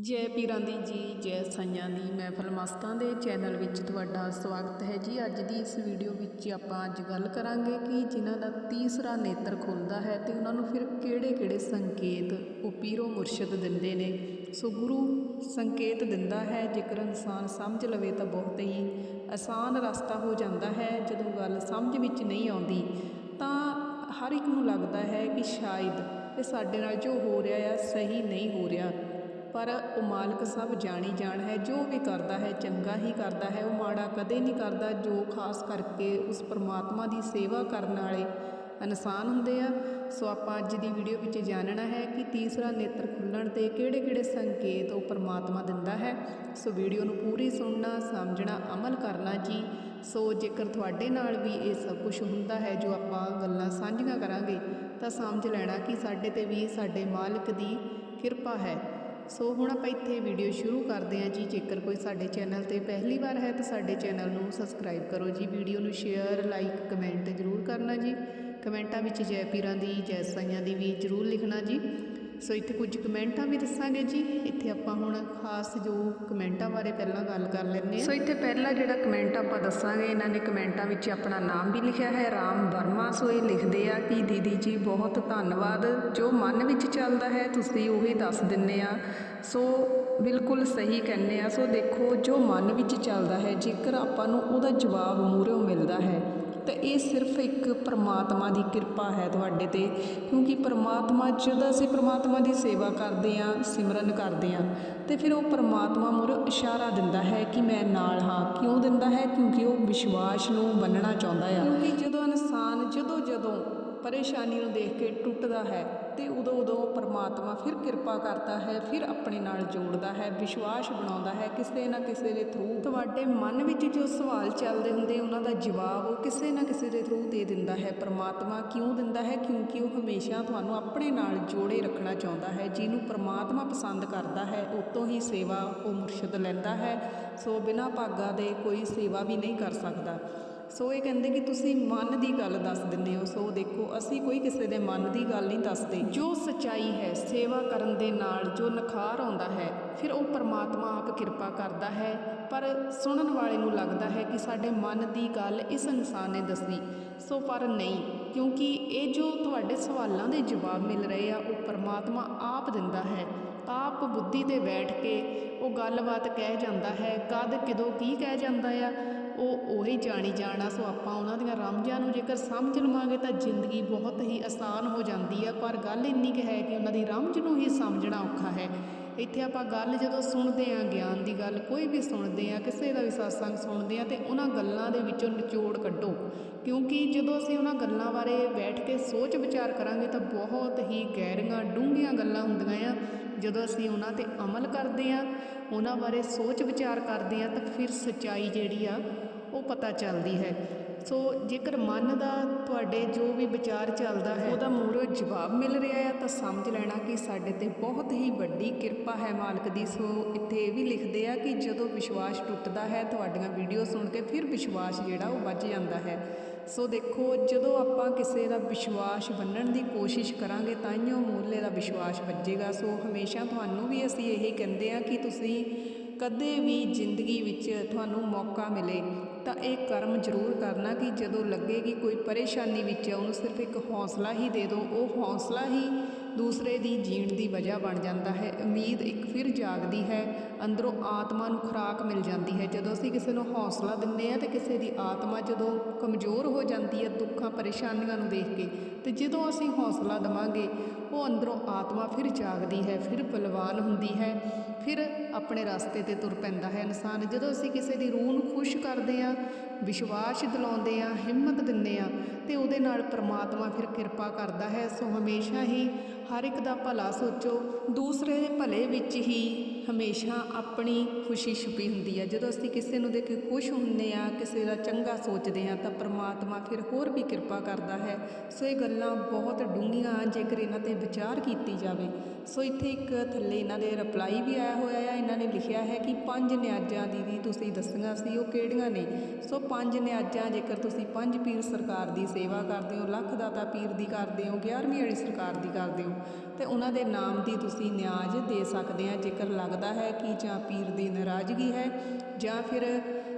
ਜੈ ਪੀਰਾਂ ਦੀ ਜੀ, ਜੈ ਸਾਈਆਂ ਦੀ। ਮਹਿਫਲ ਮਸਤਾਂ ਦੇ ਚੈਨਲ ਵਿੱਚ ਤੁਹਾਡਾ ਸਵਾਗਤ ਹੈ ਜੀ। ਅੱਜ ਦੀ ਇਸ ਵੀਡੀਓ ਵਿੱਚ ਆਪਾਂ ਅੱਜ ਗੱਲ ਕਰਾਂਗੇ ਕਿ ਜਿਨ੍ਹਾਂ ਦਾ ਤੀਸਰਾ ਨੇਤਰ ਖੁੱਲਦਾ ਹੈ ਤੇ ਉਹਨਾਂ ਨੂੰ ਫਿਰ ਕਿਹੜੇ-ਕਿਹੜੇ ਸੰਕੇਤ ਉਹ ਪੀਰੋ ਮੁਰਸ਼ਿਦ ਦਿੰਦੇ ਨੇ। ਸੋ ਗੁਰੂ ਸੰਕੇਤ ਦਿੰਦਾ ਹੈ, ਜੇਕਰ ਇਨਸਾਨ ਸਮਝ ਲਵੇ ਤਾਂ ਬਹੁਤ ਹੀ ਆਸਾਨ ਰਸਤਾ ਹੋ ਜਾਂਦਾ ਹੈ। ਜਦੋਂ ਗੱਲ ਸਮਝ ਵਿੱਚ ਨਹੀਂ ਆਉਂਦੀ, ਤਾਂ ਹਰ ਇੱਕ ਨੂੰ ਲੱਗਦਾ ਹੈ ਕਿ ਸ਼ਾਇਦ ਇਹ ਸਾਡੇ ਨਾਲ ਜੋ ਹੋ ਰਿਹਾ ਆ, ਸਹੀ ਨਹੀਂ ਹੋ ਰਿਹਾ। ਪਰ ਉਹ ਮਾਲਕ ਸਭ ਜਾਣੀ ਜਾਣ ਹੈ, ਜੋ ਵੀ ਕਰਦਾ ਹੈ, ਚੰਗਾ ਹੀ ਕਰਦਾ ਹੈ। ਉਹ ਮਾੜਾ ਕਦੇ ਨਹੀਂ ਕਰਦਾ, ਜੋ ਖਾਸ ਕਰਕੇ ਉਸ ਪਰਮਾਤਮਾ ਦੀ ਸੇਵਾ ਕਰਨ ਵਾਲੇ ਇਨਸਾਨ ਹੁੰਦੇ ਆ। ਸੋ ਆਪਾਂ ਅੱਜ ਦੀ ਵੀਡੀਓ ਵਿੱਚ ਜਾਣਨਾ ਹੈ ਕਿ ਤੀਸਰਾ ਨੇਤਰ ਖੁੱਲਣ ਤੇ ਕਿਹੜੇ-ਕਿਹੜੇ ਸੰਕੇਤ ਉਹ ਪਰਮਾਤਮਾ ਦਿੰਦਾ ਹੈ। ਸੋ ਵੀਡੀਓ ਨੂੰ ਪੂਰੀ ਸੁਣਨਾ, ਸਮਝਣਾ, ਅਮਲ ਕਰਨਾ ਜੀ। ਸੋ ਜੇਕਰ ਤੁਹਾਡੇ ਨਾਲ ਵੀ ਇਹ ਸਭ ਕੁਝ ਹੁੰਦਾ ਹੈ, ਜੋ ਆਪਾਂ ਗੱਲਾਂ ਸਾਂਝੀਆਂ ਕਰਾਂਗੇ, ਤਾਂ ਸਮਝ ਲੈਣਾ ਕਿ ਸਾਡੇ ਤੇ ਵੀ ਸਾਡੇ ਮਾਲਕ ਦੀ ਕਿਰਪਾ ਹੈ। ਸੋ ਹੁਣ ਆਪਾਂ ਇੱਥੇ ਵੀਡੀਓ ਸ਼ੁਰੂ ਕਰਦੇ ਹਾਂ ਜੀ। ਜੇਕਰ ਕੋਈ ਸਾਡੇ ਚੈਨਲ ਤੇ ਪਹਿਲੀ ਵਾਰ ਹੈ ਤਾਂ ਸਾਡੇ ਚੈਨਲ ਨੂੰ ਸਬਸਕ੍ਰਾਈਬ ਕਰੋ ਜੀ। ਵੀਡੀਓ ਨੂੰ ਸ਼ੇਅਰ ਲਾਈਕ ਕਮੈਂਟ ਜ਼ਰੂਰ ਕਰਨਾ ਜੀ। ਕਮੈਂਟਾਂ ਵਿੱਚ ਜੈ ਪੀਰਾਂ ਦੀ, ਜੈ ਸਾਈਆਂ ਦੀ ਵੀ ਜ਼ਰੂਰ ਲਿਖਣਾ ਜੀ। ਸੋ ਇੱਥੇ ਕੁਝ ਕਮੈਂਟਾਂ ਵੀ ਦੱਸਾਂਗੇ ਜੀ। ਇੱਥੇ ਆਪਾਂ ਹੁਣ ਖਾਸ ਜੋ ਕਮੈਂਟਾਂ ਬਾਰੇ ਪਹਿਲਾਂ ਗੱਲ ਕਰ ਲੈਂਦੇ ਹਾਂ। ਸੋ ਇੱਥੇ ਪਹਿਲਾ ਜਿਹੜਾ ਕਮੈਂਟ ਆਪਾਂ ਦੱਸਾਂਗੇ, ਇਹਨਾਂ ਨੇ ਕਮੈਂਟਾਂ ਵਿੱਚ ਆਪਣਾ ਨਾਮ ਵੀ ਲਿਖਿਆ ਹੈ। ਰਾਮ ਵਰਮਾ ਸੋ ਇਹ ਲਿਖਦੇ ਆ ਕਿ, ਦੀਦੀ ਜੀ, ਬਹੁਤ ਧੰਨਵਾਦ। ਜੋ ਮਨ ਵਿੱਚ ਚੱਲਦਾ ਹੈ, ਤੁਸੀਂ ਉਹੀ ਦੱਸ ਦਿੰਨੇ ਆ। ਸੋ ਬਿਲਕੁਲ ਸਹੀ ਕਹਿੰਦੇ ਆ। ਸੋ ਦੇਖੋ, ਜੋ ਮਨ ਵਿੱਚ ਚੱਲਦਾ ਹੈ, ਜੇਕਰ ਆਪਾਂ ਨੂੰ ਉਹਦਾ ਜਵਾਬ ਮੂਹਰੋਂ ਮਿਲਦਾ ਹੈ ਤਾਂ ਇਹ ਸਿਰਫ ਇੱਕ ਪਰਮਾਤਮਾ ਦੀ ਕਿਰਪਾ ਹੈ ਤੁਹਾਡੇ ਤੇ, ਕਿਉਂਕਿ ਪਰਮਾਤਮਾ ਜਦੋਂ ਅਸੀਂ ਪਰਮਾਤਮਾ ਦੀ ਸੇਵਾ ਕਰਦੇ ਹਾਂ, ਸਿਮਰਨ ਕਰਦੇ ਹਾਂ, ਤੇ ਫਿਰ ਉਹ ਪਰਮਾਤਮਾ ਮੁਰ ਇਸ਼ਾਰਾ ਦਿੰਦਾ ਹੈ ਕਿ ਮੈਂ ਨਾਲ ਹਾਂ। ਕਿਉਂ ਦਿੰਦਾ ਹੈ? ਕਿਉਂਕਿ ਉਹ ਵਿਸ਼ਵਾਸ ਨੂੰ ਬੰਨਣਾ ਚਾਹੁੰਦਾ ਆ। ਕਿਉਂਕਿ ਜਦੋਂ ਇਨਸਾਨ ਜਦੋਂ ਜਦੋਂ ਪਰੇਸ਼ਾਨੀ ਨੂੰ ਦੇਖ ਕੇ ਟੁੱਟਦਾ ਹੈ ਤੇ ਉਦੋਂ ਉਦੋਂ ਪਰਮਾਤਮਾ ਫਿਰ ਕਿਰਪਾ ਕਰਦਾ ਹੈ, ਫਿਰ ਆਪਣੇ ਨਾਲ ਜੋੜਦਾ ਹੈ, ਵਿਸ਼ਵਾਸ ਬਣਾਉਂਦਾ ਹੈ, ਕਿਸੇ ਨਾ ਕਿਸੇ ਦੇ ਥਰੂ ਤੁਹਾਡੇ ਮਨ ਵਿੱਚ ਜੋ ਸਵਾਲ ਚੱਲਦੇ ਹੁੰਦੇ ਉਹਨਾਂ ਦਾ ਜਵਾਬ ਉਹ ਕਿਸੇ ਨਾ ਕਿਸੇ ਦੇ ਥਰੂ ਦੇ ਦਿੰਦਾ ਹੈ। ਪਰਮਾਤਮਾ ਕਿਉਂ ਦਿੰਦਾ ਹੈ? ਕਿਉਂਕਿ ਉਹ ਹਮੇਸ਼ਾ ਤੁਹਾਨੂੰ ਆਪਣੇ ਨਾਲ ਜੋੜੇ ਰੱਖਣਾ ਚਾਹੁੰਦਾ ਹੈ, ਜਿਹਨੂੰ ਪਰਮਾਤਮਾ ਪਸੰਦ ਕਰਦਾ ਹੈ, ਉਤੋਂ ਹੀ ਸੇਵਾ ਉਹ ਮੁਰਸ਼ਦ ਲੈਂਦਾ ਹੈ, ਸੋ ਬਿਨਾਂ ਭਾਗਾ ਦੇ ਕੋਈ ਸੇਵਾ ਵੀ ਨਹੀਂ ਕਰ ਸਕਦਾ। ਸੋ ਇਹ ਕਹਿੰਦੇ ਕਿ ਤੁਸੀਂ ਮਨ ਦੀ ਗੱਲ ਦੱਸ ਦਿੰਦੇ ਹੋ, ਸੋ ਦੇਖੋ, ਅਸੀਂ ਕੋਈ ਕਿਸੇ ਦੇ ਮਨ ਦੀ ਗੱਲ ਨਹੀਂ ਦੱਸਦੇ। ਜੋ ਸਚਾਈ ਹੈ, ਸੇਵਾ ਕਰਨ ਦੇ ਨਾਲ ਜੋ ਨਖਾਰ ਆਉਂਦਾ ਹੈ, ਫਿਰ ਉਹ ਪਰਮਾਤਮਾ ਆਪ ਕਿਰਪਾ ਕਰਦਾ ਹੈ। ਪਰ ਸੁਣਨ ਵਾਲੇ ਨੂੰ ਲੱਗਦਾ ਹੈ ਕਿ ਸਾਡੇ ਮਨ ਦੀ ਗੱਲ ਇਸ ਇਨਸਾਨ ਨੇ ਦੱਸੀ। ਸੋ ਪਰ ਨਹੀਂ, ਕਿਉਂਕਿ ਇਹ ਜੋ ਤੁਹਾਡੇ ਸਵਾਲਾਂ ਦੇ ਜਵਾਬ ਮਿਲ ਰਹੇ ਆ, ਉਹ ਪਰਮਾਤਮਾ ਆਪ ਦਿੰਦਾ ਹੈ। ਆਪ ਬੁੱਧੀ ਤੇ ਬੈਠ ਕੇ ਉਹ ਗੱਲਬਾਤ ਕਹਿ ਜਾਂਦਾ ਹੈ ਕਦ ਕਿਦੋਂ ਕੀ ਕਹਿ ਜਾਂਦਾ ਆ? ਉਹ ਉਹੀ ਜਾਣੀ ਜਾਣਾ, ਸੋ ਆਪਾਂ ਉਹਨਾਂ ਦੀਆਂ ਰਮਜਾਂ ਨੂੰ ਜੇਕਰ ਸਮਝ ਲਵਾਂਗੇ ਤਾਂ ਜ਼ਿੰਦਗੀ ਬਹੁਤ ਹੀ ਆਸਾਨ ਹੋ ਜਾਂਦੀ ਹੈ ਪਰ ਗੱਲ ਇੰਨੀ ਕੁ ਹੈ ਕਿ ਉਹਨਾਂ ਦੀ ਰਮਜ ਨੂੰ ਹੀ ਸਮਝਣਾ ਔਖਾ ਹੈ। ਇੱਥੇ ਆਪਾਂ ਗੱਲ ਜਦੋਂ ਸੁਣਦੇ ਆਂ ਗਿਆਨ ਦੀ ਗੱਲ ਕੋਈ ਵੀ ਸੁਣਦੇ ਆਂ ਕਿਸੇ ਦਾ ਵੀ satsang ਸੁਣਦੇ ਆਂ ਤੇ ਉਹਨਾਂ ਗੱਲਾਂ ਦੇ ਵਿੱਚੋਂ ਨਿਚੋੜ ਕੱਢੋ। ਕਿਉਂਕਿ ਜਦੋਂ ਅਸੀਂ ਉਹਨਾਂ ਗੱਲਾਂ ਬਾਰੇ ਬੈਠ ਕੇ ਸੋਚ ਵਿਚਾਰ ਕਰਾਂਗੇ ਤਾਂ ਬਹੁਤ ਹੀ ਗਹਿਰੀਆਂ, ਡੂੰਘੀਆਂ ਗੱਲਾਂ ਹੁੰਦੀਆਂ ਆ। ਜਦੋਂ ਅਸੀਂ ਉਹਨਾਂ ਤੇ ਅਮਲ ਕਰਦੇ ਆਂ ਉਹਨਾਂ ਬਾਰੇ ਸੋਚ ਵਿਚਾਰ ਕਰਦੇ ਆਂ ਤਾਂ ਫਿਰ ਸੱਚਾਈ ਜਿਹੜੀ ਆ, ਉਹ ਪਤਾ ਚੱਲਦੀ ਹੈ। ਸੋ ਜੇਕਰ ਮਨ ਦਾ ਤੁਹਾਡੇ ਜੋ ਵੀ ਵਿਚਾਰ ਚੱਲਦਾ ਹੈ, ਉਹਦਾ ਮੂਹਰੋਂ ਜਵਾਬ ਮਿਲ ਰਿਹਾ ਆ ਤਾਂ ਸਮਝ ਲੈਣਾ ਕਿ ਸਾਡੇ ਤੇ ਬਹੁਤ ਹੀ ਵੱਡੀ ਕਿਰਪਾ ਹੈ ਮਾਲਕ ਦੀ। ਸੋ ਇੱਥੇ ਇਹ ਵੀ ਲਿਖਦੇ ਆ ਕਿ ਜਦੋਂ ਵਿਸ਼ਵਾਸ ਟੁੱਟਦਾ ਹੈ, ਤੁਹਾਡੀਆਂ ਵੀਡੀਓ ਸੁਣ ਕੇ ਫਿਰ ਵਿਸ਼ਵਾਸ ਜਿਹੜਾ ਉਹ ਵੱਜ ਜਾਂਦਾ ਹੈ। ਸੋ ਦੇਖੋ, ਜਦੋਂ ਆਪਾਂ ਕਿਸੇ ਦਾ ਵਿਸ਼ਵਾਸ ਬੰਨਣ ਦੀ ਕੋਸ਼ਿਸ਼ ਕਰਾਂਗੇ ਤਾਂ ਹੀ ਉਹ ਮੂਲੇ ਦਾ ਵਿਸ਼ਵਾਸ ਵੱਜੇਗਾ। ਸੋ ਹਮੇਸ਼ਾ ਤੁਹਾਨੂੰ ਵੀ ਅਸੀਂ ਇਹੀ ਕਹਿੰਦੇ ਆ ਕਿ ਤੁਸੀਂ ਕਦੇ ਵੀ ਜ਼ਿੰਦਗੀ ਵਿੱਚ ਤੁਹਾਨੂੰ ਮੌਕਾ ਮਿਲੇ, ਤਾਂ ਇਹ ਕਰਮ ਜ਼ਰੂਰ ਕਰਨਾ ਕਿ ਜਦੋਂ ਲੱਗੇਗੀ ਕੋਈ ਪਰੇਸ਼ਾਨੀ ਵਿੱਚ ਉਹਨੂੰ ਸਿਰਫ ਇੱਕ ਹੌਸਲਾ ਹੀ ਦੇ ਦਿਓ। ਉਹ ਹੌਸਲਾ ਹੀ ਦੂਸਰੇ ਦੀ ਜੀਣ ਦੀ ਵਜ੍ਹਾ ਬਣ ਜਾਂਦਾ ਹੈ। ਉਮੀਦ ਇੱਕ ਫਿਰ ਜਾਗਦੀ ਹੈ। ਅੰਦਰੋਂ ਆਤਮਾ ਨੂੰ ਖੁਰਾਕ ਮਿਲ ਜਾਂਦੀ ਹੈ। ਜਦੋਂ ਅਸੀਂ ਕਿਸੇ ਨੂੰ ਹੌਸਲਾ ਦਿੰਦੇ ਆ ਤੇ ਕਿਸੇ ਦੀ ਆਤਮਾ ਜਦੋਂ ਕਮਜ਼ੋਰ ਹੋ ਜਾਂਦੀ ਹੈ, ਦੁੱਖਾਂ, ਪਰੇਸ਼ਾਨੀਆਂ ਨੂੰ ਦੇਖ ਕੇ ਤੇ ਜਦੋਂ ਅਸੀਂ ਹੌਸਲਾ ਦਵਾਂਗੇ, ਉਹ ਅੰਦਰੋਂ ਆਤਮਾ ਫਿਰ ਜਾਗਦੀ ਹੈ, ਫਿਰ ਬਲਵਾਨ ਹੁੰਦੀ ਹੈ, ਫਿਰ ਆਪਣੇ ਰਸਤੇ ਤੇ ਤੁਰ ਪੈਂਦਾ ਹੈ ਇਨਸਾਨ। ਜਦੋਂ ਅਸੀਂ ਕਿਸੇ ਦੀ ਰੂਹ ਨੂੰ ਖੁਸ਼ ਕਰਦੇ ਆ ਵਿਸ਼ਵਾਸ ਦਿਲਾਉਂਦੇ ਆ ਹਿੰਮਤ ਦਿੰਦੇ ਆ ਤੇ ਉਹਦੇ ਨਾਲ ਪ੍ਰਮਾਤਮਾ ਫਿਰ ਕਿਰਪਾ ਕਰਦਾ ਹੈ। ਸੋ ਹਮੇਸ਼ਾ ਹੀ ਹਰ ਇੱਕ ਦਾ ਭਲਾ ਸੋਚੋ, ਦੂਸਰੇ ਦੇ ਭਲੇ ਵਿੱਚ ਹੀ ਹਮੇਸ਼ਾ ਆਪਣੀ ਖੁਸ਼ੀ ਛੁਪੀ ਹੁੰਦੀ ਹੈ ਜਦੋਂ ਅਸੀਂ ਕਿਸੇ ਨੂੰ ਦੇਖ ਕੇ ਖੁਸ਼ ਹੁੰਦੇ ਆ, ਕਿਸੇ ਦਾ ਚੰਗਾ ਸੋਚਦੇ ਆ, ਤਾਂ ਪ੍ਰਮਾਤਮਾ ਫਿਰ ਹੋਰ ਵੀ ਕਿਰਪਾ ਕਰਦਾ ਹੈ। ਸੋ ਇਹ ਗੱਲਾਂ ਬਹੁਤ ਡੂੰਘੀਆਂ ਜੇਕਰ ਇਹਨਾਂ ਤੇ ਵਿਚਾਰ ਕੀਤੀ ਜਾਵੇ। ਸੋ ਇੱਥੇ ਇੱਕ ਥੱਲੇ ਇਹਨਾਂ ਦੇ ਰਿਪਲਾਈ ਵੀ ਆਇਆ ਹੋਇਆ ਆ। ਇਹਨਾਂ ਨੇ ਲਿਖਿਆ ਹੈ ਕਿ ਪੰਜ ਨਿਆਜ਼ਾਂ ਦੀ ਦੀਦੀ ਤੁਸੀਂ ਦੱਸੀਆਂ ਸੀ, ਉਹ ਕਿਹੜੀਆਂ ਨੇ? ਸੋ ਪੰਜ ਨਿਆਜ਼ਾਂ, ਜੇਕਰ ਤੁਸੀਂ ਪੰਜ ਪੀਰ ਸਰਕਾਰ ਦੀ ਸੇਵਾ ਕਰਦੇ ਹੋ, ਲੱਖ ਦਾਤਾ ਪੀਰ ਦੀ ਕਰਦੇ ਹੋ 11ਵੀਂ ਵਾਲੀ ਸਰਕਾਰ ਦੀ ਕਰਦੇ ਹੋ, ਤੇ ਉਹਨਾਂ ਦੇ ਨਾਮ ਦੀ ਤੁਸੀਂ ਨਿਆਜ਼ ਦੇ ਸਕਦੇ ਆ, ਜੇਕਰ ਲੱਗਦਾ ਹੈ ਕਿ ਜਾਂ ਪੀਰ ਦੀ ਨਾਰਾਜ਼ਗੀ ਹੈ ਜਾਂ ਫਿਰ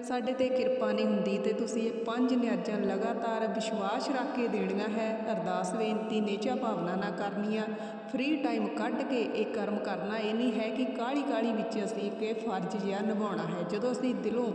ਸਾਡੇ ਤੇ ਕਿਰਪਾ ਨਹੀਂ ਹੁੰਦੀ ਤੇ ਤੁਸੀਂ ਇਹ ਪੰਜ ਨਿਆਜ਼ਾਂ ਲਗਾਤਾਰ ਵਿਸ਼ਵਾਸ ਰੱਖ ਕੇ ਦੇਣੀਆਂ ਹੈ। ਅਰਦਾਸ ਬੇਨਤੀ, ਨੇਚਾ ਭਾਵਨਾ ਨਾਲ ਕਰਨੀਆਂ ਫ੍ਰੀ ਟਾਈਮ ਕੱਢ ਕੇ ਇਹ ਕਰਮ ਕਰਨਾ ਇਹ ਨਹੀਂ ਹੈ ਕਿ ਕਾਲੀ ਕਾਲੀ ਵਿੱਚ ਅਸੀਂ ਕਿ ਫਰਜ਼ ਜਿਹਾ ਨਿਭਾਉਣਾ ਹੈ। ਜਦੋਂ ਅਸੀਂ ਦਿਲੋਂ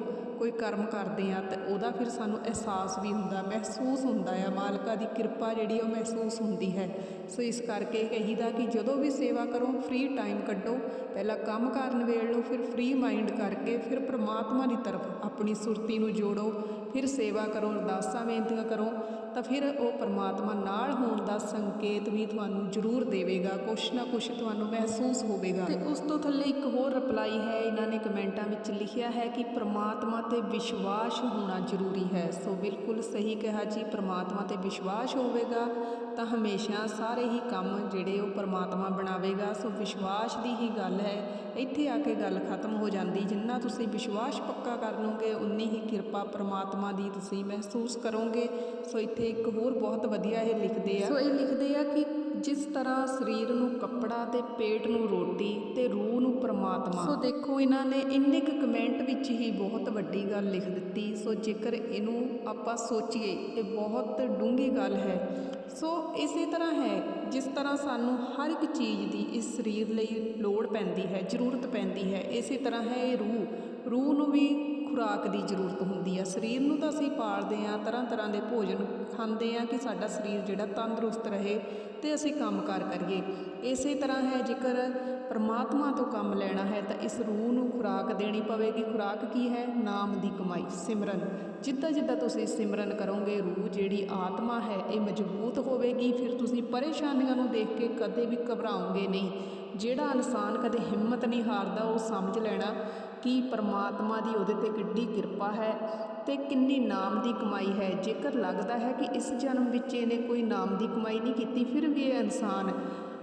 ਕੋਈ ਕਰਮ ਕਰਦੇ ਹਾਂ ਤਾਂ ਉਹਦਾ ਫਿਰ ਸਾਨੂੰ ਅਹਿਸਾਸ ਵੀ ਹੁੰਦਾ, ਮਹਿਸੂਸ ਹੁੰਦਾ ਆ। ਮਾਲਕਾ ਦੀ ਕਿਰਪਾ ਜਿਹੜੀ ਉਹ ਮਹਿਸੂਸ ਹੁੰਦੀ ਹੈ। ਸੋ ਇਸ ਕਰਕੇ ਕਹੀਦਾ ਕਿ ਜਦੋਂ ਵੀ ਸੇਵਾ ਕਰੋ ਫ੍ਰੀ ਟਾਈਮ ਕੱਢੋ। ਪਹਿਲਾਂ ਕੰਮ ਕਰਨ ਵੇਲ ਲਓ, ਫਿਰ ਫ੍ਰੀ ਮਾਈਂਡ ਕਰਕੇ, ਫਿਰ ਪ੍ਰਮਾਤਮਾ ਦੀ ਤਰਫ ਆਪਣੀ ਸੁਰਤੀ ਨੂੰ ਜੋੜੋ। ਫਿਰ ਸੇਵਾ ਕਰੋ, ਅਰਦਾਸਾਂ ਬੇਨਤੀਆਂ ਕਰੋ, ਤਾਂ ਫਿਰ ਉਹ ਪਰਮਾਤਮਾ ਨਾਲ ਹੋਣ ਦਾ ਸੰਕੇਤ ਵੀ ਤੁਹਾਨੂੰ ਜ਼ਰੂਰ ਦੇਵੇਗਾ, ਕੁਛ ਨਾ ਕੁਛ ਤੁਹਾਨੂੰ ਮਹਿਸੂਸ ਹੋਵੇਗਾ। ਤੇ ਉਸ ਤੋਂ ਥੱਲੇ ਇੱਕ ਹੋਰ ਰਿਪਲਾਈ ਹੈ, ਇਹਨਾਂ ਨੇ ਕਮੈਂਟਾਂ ਵਿੱਚ ਲਿਖਿਆ ਹੈ ਕਿ ਪਰਮਾਤਮਾ ਤੇ ਵਿਸ਼ਵਾਸ ਹੋਣਾ ਜ਼ਰੂਰੀ ਹੈ। ਸੋ ਬਿਲਕੁਲ ਸਹੀ ਕਿਹਾ ਜੀ, ਪਰਮਾਤਮਾ ਤੇ ਵਿਸ਼ਵਾਸ ਹੋਵੇਗਾ, ਤਾਂ ਹਮੇਸ਼ਾ ਸਾਰੇ ਹੀ ਕੰਮ ਜਿਹੜੇ ਉਹ ਪਰਮਾਤਮਾ ਬਣਾਵੇਗਾ। ਸੋ ਵਿਸ਼ਵਾਸ ਦੀ ਹੀ ਗੱਲ ਹੈ, ਇੱਥੇ ਆ ਕੇ ਗੱਲ ਖਤਮ ਹੋ ਜਾਂਦੀ, ਜਿੰਨਾ ਤੁਸੀਂ ਵਿਸ਼ਵਾਸ ਪੱਕਾ ਕਰ ਲਓਗੇ, ਉਨੀ ਹੀ ਕਿਰਪਾ ਪਰਮਾਤਮਾ ਦੀ ਤੁਸੀਂ ਮਹਿਸੂਸ ਕਰੋਗੇ। ਸੋ ਇੱਥੇ ਇੱਕ ਹੋਰ ਬਹੁਤ ਵਧੀਆ ਇਹ ਲਿਖਦੇ ਆ। ਸੋ ਇਹ ਲਿਖਦੇ ਆ ਕਿ ਜਿਸ ਤਰ੍ਹਾਂ ਸਰੀਰ ਨੂੰ ਕੱਪੜਾ ਤੇ ਪੇਟ ਨੂੰ ਰੋਟੀ ਤੇ ਰੂਹ ਨੂੰ ਪ੍ਰਮਾਤਮਾ। ਸੋ ਦੇਖੋ ਇਹਨਾਂ ਨੇ ਇੰਨੇ ਕੁ ਕਮੈਂਟ ਵਿੱਚ ਹੀ ਬਹੁਤ ਵੱਡੀ ਗੱਲ ਲਿਖ ਦਿੱਤੀ। ਸੋ ਜੇਕਰ ਇਹਨੂੰ ਆਪਾਂ ਸੋਚੀਏ ਇਹ ਬਹੁਤ ਡੂੰਘੀ ਗੱਲ ਹੈ। ਸੋ ਇਸੇ ਤਰ੍ਹਾਂ ਹੈ ਜਿਸ ਤਰ੍ਹਾਂ ਸਾਨੂੰ ਹਰ ਇੱਕ ਚੀਜ਼ ਦੀ ਇਸ ਸਰੀਰ ਲਈ ਲੋੜ ਪੈਂਦੀ ਹੈ ਜ਼ਰੂਰਤ ਪੈਂਦੀ ਹੈ ਇਸੇ ਤਰ੍ਹਾਂ ਹੈ ਇਹ ਰੂਹ। ਰੂਹ ਨੂੰ ਵੀ ਖੁਰਾਕ ਦੀ ਜ਼ਰੂਰਤ ਹੁੰਦੀ ਆ। ਸਰੀਰ ਨੂੰ ਤਾਂ ਅਸੀਂ ਪਾਲਦੇ ਹਾਂ, ਤਰ੍ਹਾਂ ਤਰ੍ਹਾਂ ਦੇ ਭੋਜਨ ਖਾਂਦੇ ਹਾਂ ਕਿ ਸਾਡਾ ਸਰੀਰ ਜਿਹੜਾ ਤੰਦਰੁਸਤ ਰਹੇ ਅਤੇ ਅਸੀਂ ਕੰਮਕਾਰ ਕਰੀਏ। ਇਸੇ ਤਰ੍ਹਾਂ ਹੈ, ਜੇਕਰ ਪਰਮਾਤਮਾ ਤੋਂ ਕੰਮ ਲੈਣਾ ਹੈ ਤਾਂ ਇਸ ਰੂਹ ਨੂੰ ਖੁਰਾਕ ਦੇਣੀ ਪਵੇਗੀ। ਖੁਰਾਕ ਕੀ ਹੈ? ਨਾਮ ਦੀ ਕਮਾਈ, ਸਿਮਰਨ। ਜਿੱਦਾਂ ਜਿੱਦਾਂ ਤੁਸੀਂ ਸਿਮਰਨ ਕਰੋਗੇ, ਰੂਹ ਜਿਹੜੀ ਆਤਮਾ ਹੈ, ਇਹ ਮਜ਼ਬੂਤ ਹੋਵੇਗੀ। ਫਿਰ ਤੁਸੀਂ ਪਰੇਸ਼ਾਨੀਆਂ ਨੂੰ ਦੇਖ ਕੇ ਕਦੇ ਵੀ ਘਬਰਾਓਗੇ ਨਹੀਂ। ਜਿਹੜਾ ਇਨਸਾਨ ਕਦੇ ਹਿੰਮਤ ਨਹੀਂ ਹਾਰਦਾ ਉਹ ਸਮਝ ਲੈਣਾ ਕਿ ਪਰਮਾਤਮਾ ਦੀ ਉਹਦੇ ਤੇ ਕਿੱਡੀ ਕਿਰਪਾ ਹੈ ਤੇ ਕਿੰਨੀ ਨਾਮ ਦੀ ਕਮਾਈ ਹੈ। ਜੇਕਰ ਲੱਗਦਾ ਹੈ ਕਿ ਇਸ ਜਨਮ ਵਿੱਚ ਇਹਨੇ ਕੋਈ ਨਾਮ ਦੀ ਕਮਾਈ ਨਹੀਂ ਕੀਤੀ, ਫਿਰ ਵੀ ਇਹ ਇਨਸਾਨ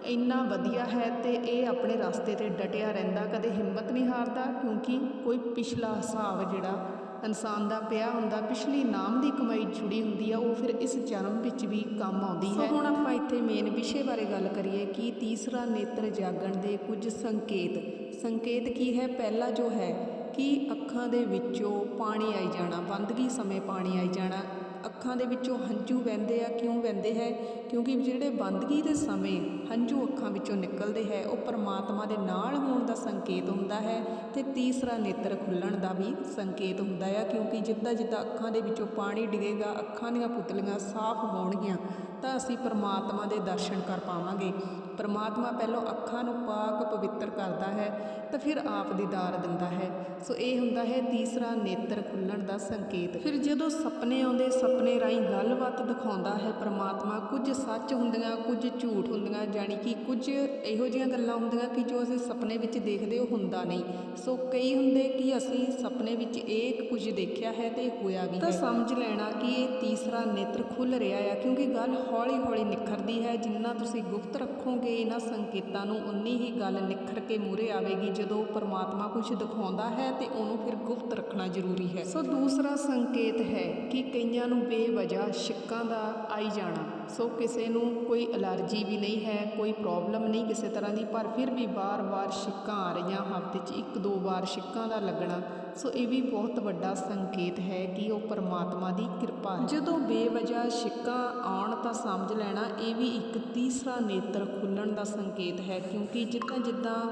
ਇੰਨਾ ਵਧੀਆ ਹੈ ਤੇ ਇਹ ਆਪਣੇ ਰਸਤੇ ਤੇ ਡਟਿਆ ਰਹਿੰਦਾ, ਕਦੇ ਹਿੰਮਤ ਨਹੀਂ ਹਾਰਦਾ, ਕਿਉਂਕਿ ਕੋਈ ਪਿਛਲਾ ਹਿਸਾਬ ਜਿਹੜਾ ਇਨਸਾਨ ਦਾ ਪਿਆ ਹੁੰਦਾ ਪਿਛਲੀ ਨਾਮ ਦੀ ਕਮਾਈ ਜੁੜੀ ਹੁੰਦੀ ਆ ਉਹ ਫਿਰ ਇਸ ਜਨਮ ਵਿੱਚ ਵੀ ਕੰਮ ਆਉਂਦੀ ਹੈ। ਹੁਣ ਆਪਾਂ ਇੱਥੇ ਮੇਨ ਵਿਸ਼ੇ ਬਾਰੇ ਗੱਲ ਕਰੀਏ ਕਿ ਤੀਸਰਾ ਨੇਤਰ ਜਾਗਣ ਦੇ ਕੁਝ ਸੰਕੇਤ। ਸੰਕੇਤ ਕੀ ਹੈ? ਪਹਿਲਾ ਜੋ ਹੈ ਕਿ ਅੱਖਾਂ ਦੇ ਵਿੱਚੋਂ ਪਾਣੀ ਆਈ ਜਾਣਾ ਬੰਦਗੀ ਸਮੇਂ ਪਾਣੀ ਆਈ ਜਾਣਾ ਅੱਖਾਂ ਦੇ ਵਿੱਚੋਂ ਹੰਝੂ ਵਹਿੰਦੇ ਆ, ਕਿਉਂ ਵਹਿੰਦੇ ਹੈ? ਕਿਉਂਕਿ ਜਿਹੜੇ ਬੰਦਗੀ ਦੇ ਸਮੇਂ ਹੰਝੂ ਅੱਖਾਂ ਵਿੱਚੋਂ ਨਿਕਲਦੇ ਹੈ, ਉਹ ਪਰਮਾਤਮਾ ਦੇ ਨਾਲ ਹੋਣ ਦਾ ਸੰਕੇਤ ਹੁੰਦਾ ਹੈ ਤੇ ਤੀਸਰਾ ਨੇਤਰ ਖੁੱਲਣ ਦਾ ਵੀ ਸੰਕੇਤ ਹੁੰਦਾ ਹੈ ਕਿਉਂਕਿ ਜਿੱਦਾਂ ਜਿੱਦਾਂ ਅੱਖਾਂ ਦੇ ਵਿੱਚੋਂ ਪਾਣੀ ਡਿੱਗੇਗਾ, ਅੱਖਾਂ ਦੀਆਂ ਪੁਤਲੀਆਂ ਸਾਫ਼ ਹੋਣਗੀਆਂ, ਤਾਂ ਅਸੀਂ ਪਰਮਾਤਮਾ ਦੇ ਦਰਸ਼ਨ ਕਰ ਪਾਵਾਂਗੇ। ਪਰਮਾਤਮਾ ਪਹਿਲਾਂ ਅੱਖਾਂ ਨੂੰ ਪਾਕ ਪਵਿੱਤਰ ਕਰਦਾ ਹੈ, ਤਾਂ ਫਿਰ ਆਪ ਦੀਦਾਰ ਦਿੰਦਾ ਹੈ। ਸੋ ਇਹ ਹੁੰਦਾ ਹੈ ਤੀਸਰਾ ਨੇਤਰ ਖੁੱਲਣ ਦਾ ਸੰਕੇਤ। ਫਿਰ ਜਦੋਂ ਸੁਪਨੇ ਆਉਂਦੇ ਸੁਪਨੇ ਰਾਹੀਂ ਗੱਲਬਾਤ ਦਿਖਾਉਂਦਾ ਹੈ ਪਰਮਾਤਮਾ। ਕੁਝ ਸੱਚ ਹੁੰਦੀਆਂ ਕੁਝ ਝੂਠ ਹੁੰਦੀਆਂ ਜਾਣੀ ਕਿ ਕੁਝ ਇਹੋ ਜਿਹੀਆਂ ਗੱਲਾਂ ਹੁੰਦੀਆਂ ਕਿ ਜੋ ਅਸੀਂ ਸੁਪਨੇ ਵਿੱਚ ਦੇਖਦੇ ਉਹ ਹੁੰਦਾ ਨਹੀਂ। ਸੋ ਕਈ ਹੁੰਦੇ ਕਿ ਅਸੀਂ ਸੁਪਨੇ ਵਿੱਚ ਇਹ ਕੁਝ ਦੇਖਿਆ ਹੈ ਤੇ ਹੋਇਆ ਵੀ ਹੈ। ਤਾਂ ਸਮਝ ਲੈਣਾ ਕਿ ਇਹ ਤੀਸਰਾ ਨੇਤਰ ਖੁੱਲ ਰਿਹਾ ਆ ਕਿਉਂਕਿ ਗੱਲ ਹੌਲੀ ਹੌਲੀ ਨਿਖਰਦੀ ਹੈ। ਜਿੰਨਾ ਤੁਸੀਂ ਗੁਪਤ ਰੱਖੋਗੇ ਇਹਨਾਂ ਸੰਕੇਤਾਂ ਨੂੰ ਉਨੀ ਹੀ ਗੱਲ ਨਿਖਰ ਕੇ ਮੂਰੇ ਆਵੇਗੀ ਜਦੋਂ ਪਰਮਾਤਮਾ ਕੁਝ ਦਿਖਾਉਂਦਾ ਹੈ ਤੇ ਉਹਨੂੰ ਫਿਰ ਗੁਪਤ ਰੱਖਣਾ ਜ਼ਰੂਰੀ ਹੈ। ਸੋ ਦੂਸਰਾ ਸੰਕੇਤ ਹੈ ਕਿ ਕਈਆਂ ਨੂੰ ਬੇਵਜ੍ਹਾ ਛਿੱਕਾਂ ਦਾ ਆਈ ਜਾਣਾ। ਸੋ ਕਿਸੇ ਨੂੰ ਕੋਈ ਅਲਰਜੀ ਵੀ ਨਹੀਂ ਹੈ, ਕੋਈ ਪ੍ਰੋਬਲਮ ਨਹੀਂ ਕਿਸੇ ਤਰ੍ਹਾਂ ਦੀ, ਪਰ ਫਿਰ ਵੀ ਵਾਰ-ਵਾਰ ਛਿੱਕਾਂ ਆ ਰਹੀਆਂ ਹਫ਼ਤੇ 'ਚ ਇੱਕ ਦੋ ਵਾਰ ਛਿੱਕਾਂ ਦਾ ਲੱਗਣਾ। ਸੋ ਇਹ ਵੀ ਬਹੁਤ ਵੱਡਾ ਸੰਕੇਤ ਹੈ ਕਿ ਉਹ ਪਰਮਾਤਮਾ ਦੀ ਕਿਰਪਾ ਹੈ। ਜਦੋਂ ਬੇਵਜ੍ਹਾ ਛਿੱਕਾਂ ਆਉਣ ਤਾਂ ਸਮਝ ਲੈਣਾ, ਇਹ ਵੀ ਇੱਕ ਤੀਸਰਾ ਨੇਤਰ ਖੁੱਲਣ ਦਾ ਸੰਕੇਤ ਹੈ, ਕਿਉਂਕਿ ਜਿੱਦਾਂ ਜਿੱਦਾਂ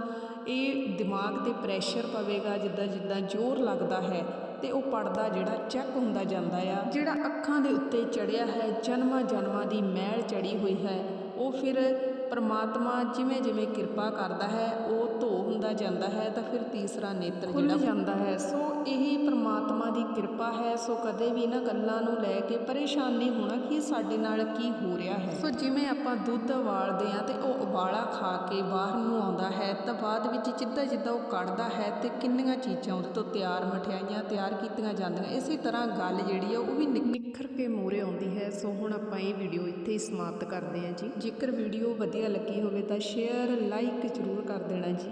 ਇਹ ਦਿਮਾਗ ਤੇ ਪ੍ਰੈਸ਼ਰ ਪਵੇਗਾ ਜਿੱਦਾਂ ਜਿੱਦਾਂ ਜ਼ੋਰ ਲੱਗਦਾ ਹੈ ਤੇ ਉਹ ਪੜਦਾ ਜਿਹੜਾ ਚੈੱਕ ਹੁੰਦਾ ਜਾਂਦਾ ਆ। ਜਿਹੜਾ ਅੱਖਾਂ ਦੇ ਉੱਤੇ ਚੜਿਆ ਹੈ, ਜਨਮਾਂ ਜਨਮਾਂ ਦੀ ਮੈਲ ਚੜੀ ਹੋਈ ਹੈ। ਉਹ ਫਿਰ ਪਰਮਾਤਮਾ ਜਿਵੇਂ ਜਿਵੇਂ ਕਿਰਪਾ ਕਰਦਾ ਹੈ ਉਹ ਧੋ ਹੁੰਦਾ ਜਾਂਦਾ ਹੈ ਤਾਂ ਫਿਰ ਤੀਸਰਾ ਨੇਤਰ ਜਿਹੜਾ ਜਾਂਦਾ ਹੈ। ਸੋ ਇਹੀ ਪਰਮਾਤਮਾ ਦੀ ਕਿਰਪਾ ਹੈ। ਸੋ ਕਦੇ ਵੀ ਇਹਨਾਂ ਗੱਲਾਂ ਨੂੰ ਲੈ ਕੇ ਪਰੇਸ਼ਾਨ ਨਹੀਂ ਹੋਣਾ ਕਿ ਸਾਡੇ ਨਾਲ ਕੀ ਹੋ ਰਿਹਾ ਹੈ। ਸੋ ਜਿਵੇਂ ਆਪਾਂ ਦੁੱਧ ਉਬਾਲਦੇ ਆ ਤੇ ਉਹ ਉਬਾਲਾ ਖਾ ਕੇ ਬਾਹਰ ਨੂੰ ਆਉਂਦਾ ਹੈ ਤਾਂ ਬਾਅਦ ਵਿੱਚ ਜਿੱਦਾਂ ਜਿੱਦਾਂ ਉਹ ਕੱਢਦਾ ਹੈ ਤੇ ਕਿੰਨੀਆਂ ਚੀਜ਼ਾਂ ਉਹਦੇ ਤੋਂ ਤਿਆਰ ਮਠਿਆਈਆਂ ਤਿਆਰ ਕੀਤੀਆਂ ਜਾਂਦੀਆਂ ਇਸੇ ਤਰ੍ਹਾਂ ਗੱਲ ਜਿਹੜੀ ਆ ਉਹ ਵੀ ਨਿਖਰ ਕੇ ਮੂਹਰੇ ਆਉਂਦੀ ਹੈ। ਸੋ ਹੁਣ ਆਪਾਂ ਇਹ ਵੀਡੀਓ ਇੱਥੇ ਹੀ ਸਮਾਪਤ ਕਰਦੇ ਹਾਂ ਜੀ। ਜੇਕਰ ਵੀਡੀਓ ਵਧੀਆ ਲੱਗੀ ਹੋਵੇ ਤਾਂ ਸ਼ੇਅਰ ਲਾਈਕ ਜ਼ਰੂਰ ਕਰ ਦੇਣਾ ਜੀ।